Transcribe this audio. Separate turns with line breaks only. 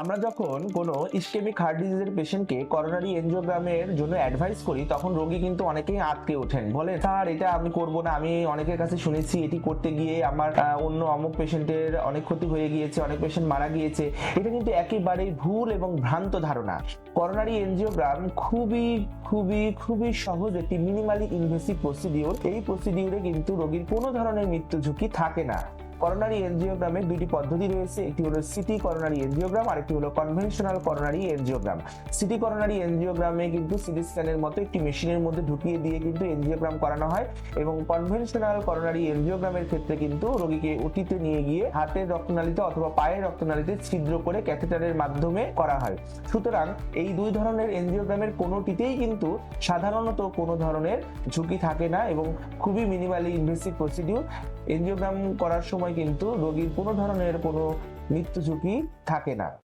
আমরা যখন কোনো ইস্কেমিক হার্ট ডিজিজের পেশেন্টকে করোনারি এনজিওগ্রামের জন্য অ্যাডভাইস করি, তখন রোগী কিন্তু অনেকেই আটকে ওঠেন। বলে, স্যার, এটা আমি করব না। আমি অনেকের কাছে শুনেছি এটি করতে গিয়ে আমার অন্য অমুক পেশেন্টের অনেক ক্ষতি হয়ে গিয়েছে, অনেক পেশেন্ট মারা গিয়েছে। এটা কিন্তু একেবারেই ভুল এবং ভ্রান্ত ধারণা। করোনারি এনজিওগ্রাম খুবই খুবই খুবই সহজ একটি মিনিমালি ইনভেসিভ প্রসিডিওর এই প্রসিডিওরে কিন্তু রোগীর কোনো ধরনের মৃত্যু ঝুঁকি থাকে না। করোনারি এনজিওগ্রামের দুটি পদ্ধতি রয়েছে। একটি হলো সিটি করোনারি এনজিওগ্রাম আরেকটি হলো conventional coronary angiogram CT coronary এনজিওগ্রামে কিন্তু সিটি স্ক্যানের মতো একটি মেশিনের মধ্যে ঢুকিয়ে দিয়ে কিন্তু এনজিওগ্রাম করানো হয় এবং কনভেনশনাল করোনারি এনজিওগ্রামের ক্ষেত্রে কিন্তু রোগীকে ওটিতে নিয়ে গিয়ে হাতের রক্তনালীতে অথবা পায়ের রক্তনালীতে ছিদ্র করে ক্যাথেটারের মাধ্যমে করা হয়। সুতরাং এই দুই ধরনের এনজিওগ্রামের কোনোটিতেই কিন্তু সাধারণত কোনো ধরনের ঝুঁকি থাকে না এবং খুবই মিনিমালি ইনভেসিভ প্রসিডিউর এনজিওগ্রাম করার সময় কিন্তু রোগীর কোনো ধরনের কোনো মৃত্যু ঝুঁকি থাকে না।